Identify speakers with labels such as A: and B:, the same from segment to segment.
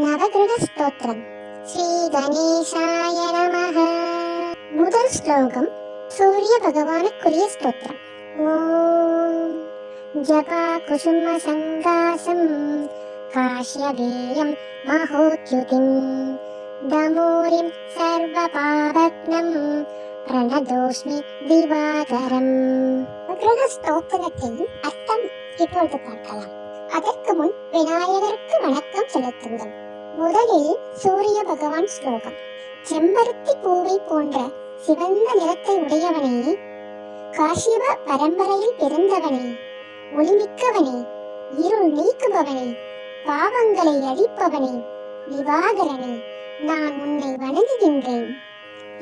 A: நவகிரகஸ்தோத்திரம் ஸ்ரீ கணேசாய நமः முதல் ஸ்லோகம் சூரிய பகவானுக்குரிய ஸ்தோத்திரம். ஓம் ஜபா குசும சங்காசம் காஷ்யவேயம் மகோத்யுதிம்। தமூரிம் சர்வ சர்வபாவக்னம் பிரணதோஸ்மி திவாகரம்। கிரகஸ்தோத்திரத்தின் அர்த்தம் இப்பொழுது பார்க்கலாம். அதற்கு முன் விநாயகருக்கு வணக்கம் செலுத்துங்கள். முதலில் சூரிய பகவான் ஸ்லோகம். செம்பருத்தி பூவை போன்ற சிவந்த நிறத்தை உடையவனே காஷிப பரம்பரையில் பிறந்தவனே ஒளிமிக்கவனே இருள் நீக்குபவனே பாவங்களை அழிப்பவனே விவாகரனே நான் உன்னை வணங்குகின்றேன்.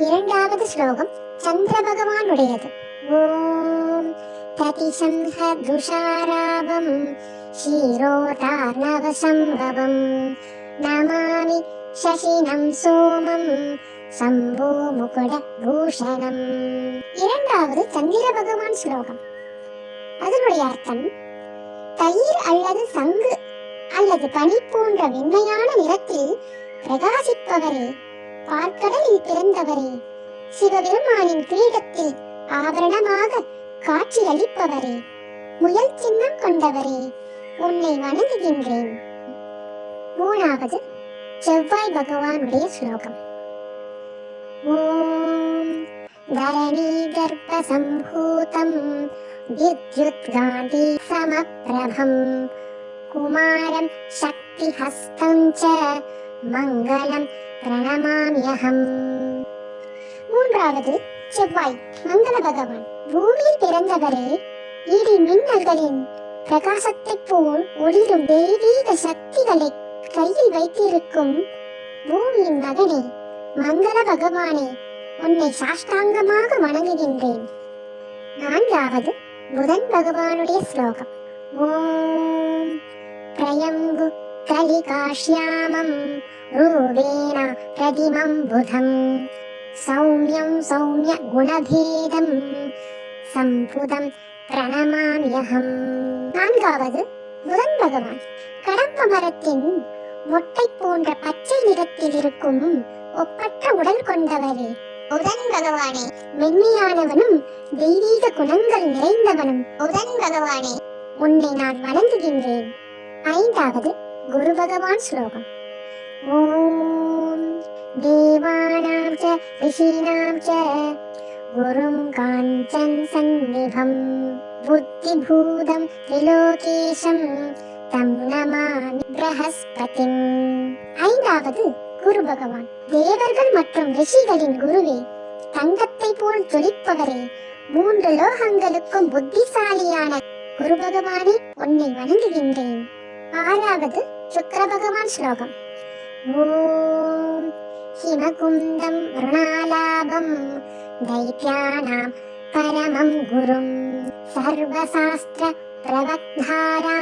A: இரண்டாவது ஸ்லோகம் சந்திர பகவானுடையது. ஓம் ததிசம்ஹ துஷாராபம் क्षीरोतार्णवसम्भवम् नमामि शशिनं சோமம் சம்போ முகுட பூஷணம் இரண்டாவது சந்திர பகவான் ஸ்லோகம் அதனுடைய அர்த்தம் தயிர் அல்லது சங்கு அல்லது பனி போன்ற வெண்மையான நிறத்தில் பிரகாசிப்பவரே பார்க்கடலில் பிறந்தவரே சிவபெருமானின் கிரீடத்தில் ஆபரணமாக காட்சியளிப்பவரே முயல் சின்னம் கொண்டவரே உன்னை வணங்குகின்றேன். மூணாவது செவ்வாய் பகவானுடைய ஸ்லோகம். ஓம் தரணி கர்ப்ப சம்பூதம் வித்யுத் சமப்பிரபம். குமாரம் சக்தி ஹஸ்தம் ச மங்களம் பிரணமாமியகம் மூன்றாவது செவ்வாய் மங்கள பகவான். பூமியில் பிறந்தவரே இடி மின்னல்களின் பிரகாசத்தை போல் ஒளிரும் தெய்வீக சக்திகளை கையில் வைத்திருக்கும் பூமியின் மகனே மங்கள பகவானே உன்னை சாஷ்டாங்கமாக வணங்குகின்றேன். நான்காவது புதன் பகவானுடைய ஸ்லோகம். ஓம் பிரயம்பு கலிகாஷ்யாமம் ரூபேண பிரதிமம் புதம். சௌமியம் சௌமிய குணபேதம் சம்புதம் பிரணமாமியகம் நான்காவது புதன் பகவான் கடம்ப மரத்தின் ஒட்டை போன்ற பச்சை நிறத்தில் இருக்கும் ஒப்பற்ற உடல் கொண்டவரே. புதன் பகவானே மென்மையானவனும் தெய்வீக குணங்கள் நிறைந்தவனும். புதன் பகவானே உன்னை நான் வணங்குகின்றேன். ஐந்தாவது குரு பகவான் ஸ்லோகம். ஓம் தேவானாம் ச ரிஷீனாம் ச गुरुं काञ्चन सन्निभं बुद्धिभूतं त्रिलोकेशं तं நமாமி பிரஹஸ்பதிம் ஐந்தாவது குரு பகவான் தேவர்கள் மற்றும் ரிஷிகளின் குருவே தங்கத்தை போல் ஜொலிப்பவரே மூன்று லோகங்களுக்கும் புத்திசாலியான குரு பகவானே உன்னை வணங்குகின்றேன் ஆறாவது சுக்கர பகவான் ஸ்லோகம் ஓம் ஹிமகுந்தம் ருணாலாபம் दैत्यानां परमं गुरुं सर्वशास्त्र प्रवक्तारां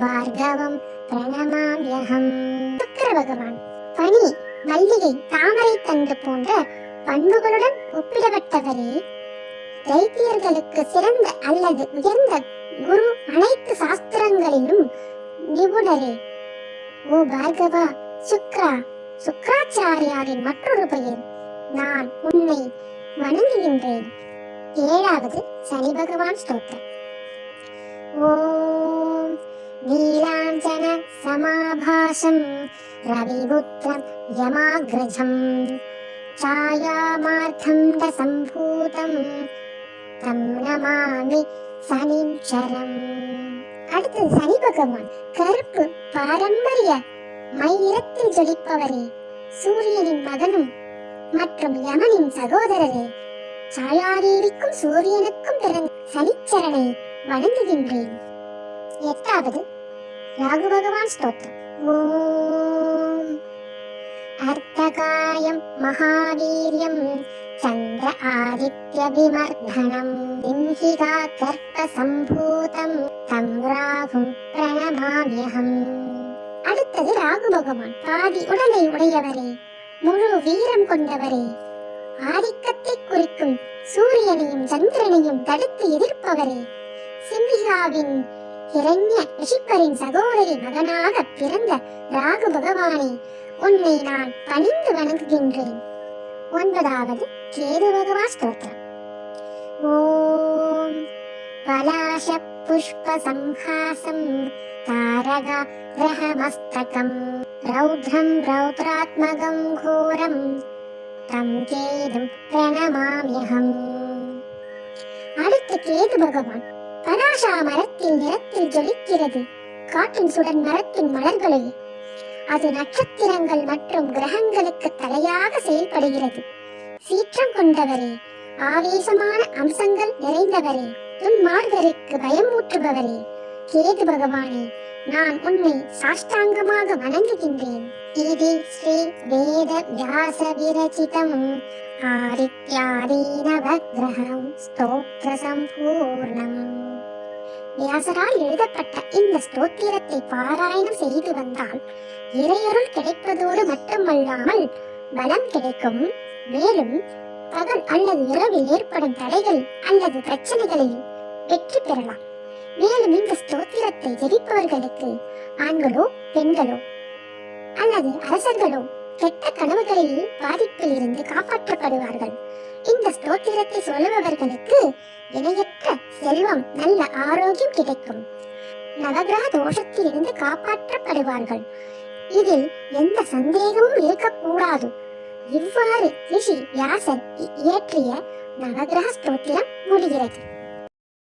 A: பார்கவம் பிரணமாமியகம் சுக்கர பகவான் பனி மல்லிகை தாமரை தண்டு போன்ற பண்புகளுடன் ஒப்பிடப்பட்டவரே தைத்தியர்களுக்கு சிறந்த அல்லது உயர்ந்த குரு அனைத்து சாஸ்திரங்களிலும் நிபுணரே ஓ பார்கவா சுக்ரா சுக்கராச்சாரியாரின் மற்றொரு பெயர். நான் உன்னை வணங்குகின்றேன். ஏழாவது சனி பகவான் ஸ்தோத்திரம். ஓம் நீலாஞ்சன சமாபாஷம் ரவிபுத்திரம் யமாகிரஜம். ఛాయామార్థండ సంభూతం తం నమామి சனீச்சரம் அடுத்தது சனி பகவான் கருப்பு பாரம்பரிய மயிரத்தில் ஜொலிப்பவரே சூரியனின் மகனும் மற்றும் யமனின் சகோதரரே. சாயாதேவிக்கும் சூரியனுக்கும் பிறந்த சனிச்சரனை வணங்குகின்றேன். எட்டாவது ராகு பகவான் ஸ்தோத்திரம். ஓம். அர்த்தகாயம் மகாவீரியம் சந்திர ஆதித்ய விமர்தனம் சிம்ஹிகா கர்ப்ப சம்பூதம் தம் ராகும் பிரணமாமியகம். அடுத்தது ராகு பகவான் பாதி உடலை உடையவரே முழு வீரம் கொண்டவரே. ஆதிக்கத்தை குறிக்கும் சூரியனையும் சந்திரனையும் தடுத்து எதிர்ப்பவரே. சிம்ஹிகாவின் இரண்ய ரிஷிப்பரின் சகோதரி மகனாக பிறந்த ராகு பகவானே உன்னை நான் பணிந்து வணங்குகின்றேன். ஒன்பதாவது கேது பகவான் ஸ்தோத்திரம். ஓம் பலாஷ புஷ்ப சம்ஹாசம் தாரகா கிரகமஸ்தகம் ரௌத்ரம் ரௌத்ராத்மகம் கோரம் தம் கேதும் பிரணமாமியகம் அடுத்து கேது பகவான் பனாஷா மரத்தின் நிறத்தில் ஜொலிக்கிறது. காட்டின் சுடன் மரத்தின் மலர்களே. அது நட்சத்திரங்கள் மற்றும் கிரகங்களுக்கு தலையாக செயல்படுகிறது. சீற்றம் கொண்டவரே ஆவேசமான அம்சங்கள் நிறைந்தவரே. துன்மார்கருக்கு பயமூட்டுபவரே கேது பகவானே நான் உன்னை சாஷ்டாங்கமாக வணங்குகின்றேன். இது ஸ்ரீ வேத வியாச விரச்சிதம் ஆதித்யாதீனவ ஸ்தோத்திர சம்பூர்ணம். வியாசரால் எழுதப்பட்ட இந்த ஸ்தோத்திரத்தை பாராயணம் செய்து வந்தால் இறையருள் கிடைப்பதோடு மட்டுமல்லாமல் பலம் கிடைக்கும். மேலும் பகல் அல்லது இரவில் ஏற்படும் தடைகள் அல்லது பிரச்சனைகளில் வெற்றி பெறலாம். மேலும் இந்த ஸ்தோத்திரத்தை ஜெபிப்பவர்களுக்கு ஆண்களோ பெண்களோ அல்லது அரசர்களோ கெட்ட கனவுகளில் பாதிப்பில் இருந்து காப்பாற்றப்படுவார்கள். இந்த ஸ்தோத்திரத்தை சொல்லுபவர்களுக்கு இணையற்ற செல்வம் நல்ல ஆரோக்கியம் கிடைக்கும். நவகிரக தோஷத்தில் இருந்து காப்பாற்றப்படுவார்கள். இதில் எந்த சந்தேகமும் இருக்கக்கூடாது. இவ்வாறு ரிஷி வியாசர் இயற்றிய நவகிரக ஸ்தோத்திரம் முடிகிறது.